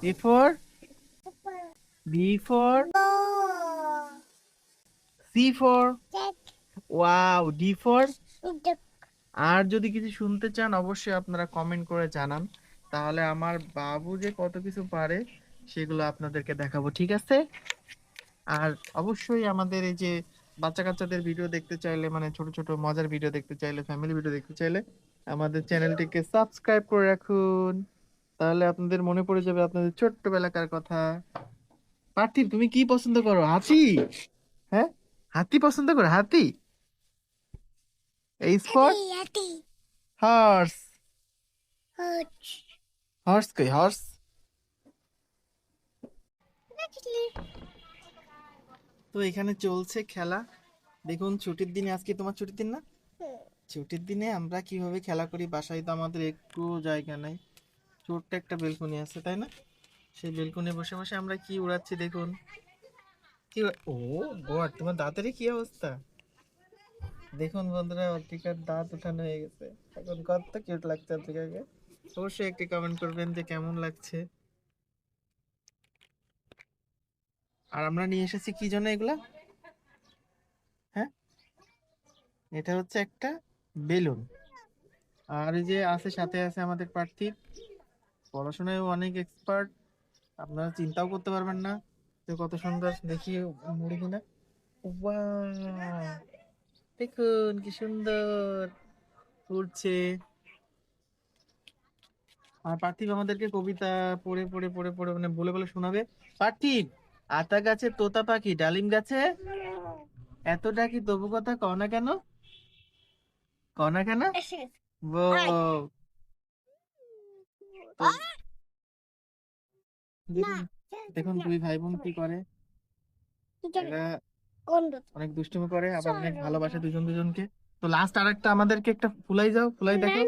B for C for wow, D for আর যদি কিছু শুনতে চান, অবশ্যই আপনারা কমেন্ট করে জানান। তাহলে আমার বাবু যে কত কিছু পারে, সেগুলো আপনাদেরকে দেখাবো, ঠিক আছে? আর অবশ্যই আমাদের এই যে বাচ্চা কাচ্চাদের ভিডিও দেখতে চাইলে মানে ছোট ছোট মজার ভিডিও দেখতে চাইলে ফ্যামিলি ভিডিও দেখতে চাইলে, আমাদের চ্যানেলটিকে সাবস্ক্রাইব করে রাখুন। তাহলে আপনাদের মনে পড়ে যাবে আপনাদের ছোট্টবেলাকার কথা। পার্থিব তুমি কি পছন্দ করো? হাতি? হ্যাঁ? হাতি পছন্দ করো? হাতি? এই স্পট হর্স হর্স কই? হর্স তো এখানে চলছে খেলা। দেখুন ছুটির দিনে আজকে তোমার ছুটির দিন না? ছুটির দিনে আমরা কীভাবে খেলা করি বাসায় তো আমাদের একটু জায়গা নাই। ছোট্ট একটা বেলকনি আছে, তাই না? সেই বেলকনি বসে বসে আমরা কি উড়াচ্ছি দেখুন। কি ও গড, তোমার দাঁতেরই কি অবস্থা? দেখুন বন্ধুরা, অর্টিকার দাঁত উঠানো হয়ে গেছে। এখন কত কিউট লাগছে অর্টিকাকে। অবশ্যই একটি কমেন্ট করবেন যে কেমন লাগছে। আর আমরা নিয়ে এসেছি কি জন্য এগুলা? হ্যাঁ? এটা হচ্ছে একটা বেলুন। আর যে আছে, সাথে আছে আমাদের পার্থিব। পড়াশোনায় অনেক এক্সপার্ট আপনারা চিন্তাও করতে পারবেন না যে কত সুন্দর দেখি মুড়ি কিনা। দেখুন কি সুন্দর উড়ছে। আর পার্থিব আমাদেরকে কবিতা পড়ে পড়ে পড়ে পড়ে মানে বলে বলে শোনাবে। পার্থিব আতা গাছে তোতা পাখি ডালিম গাছে? এত ডাকি তবু কথা কও না কেন? কও না কেন? বউ দেখুন দুই ভাই বোন কি করে? এরা অনেক দুষ্টুমি করে আবার অনেক ভালোবাসে দুজন দুজনকে। তো লাস্ট আরেকটা আমাদেরকে একটা ফুলাই যাও ফুলাই দেখো।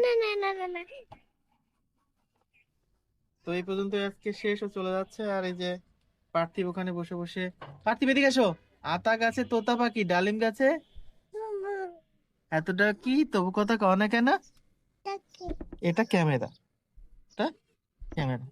তো এই পর্যন্ত আজকে শেষ ও চলে যাচ্ছে। আর এই যে পার্থিব ওখানে বসে বসে। পার্থিব এদিকে এসো। আতা গাছে তোতা পাখি ডালিম গাছে। এতটা কি? তবু কথা কও না কেন? এটা ক্যামেরা। এটা ক্যামেরা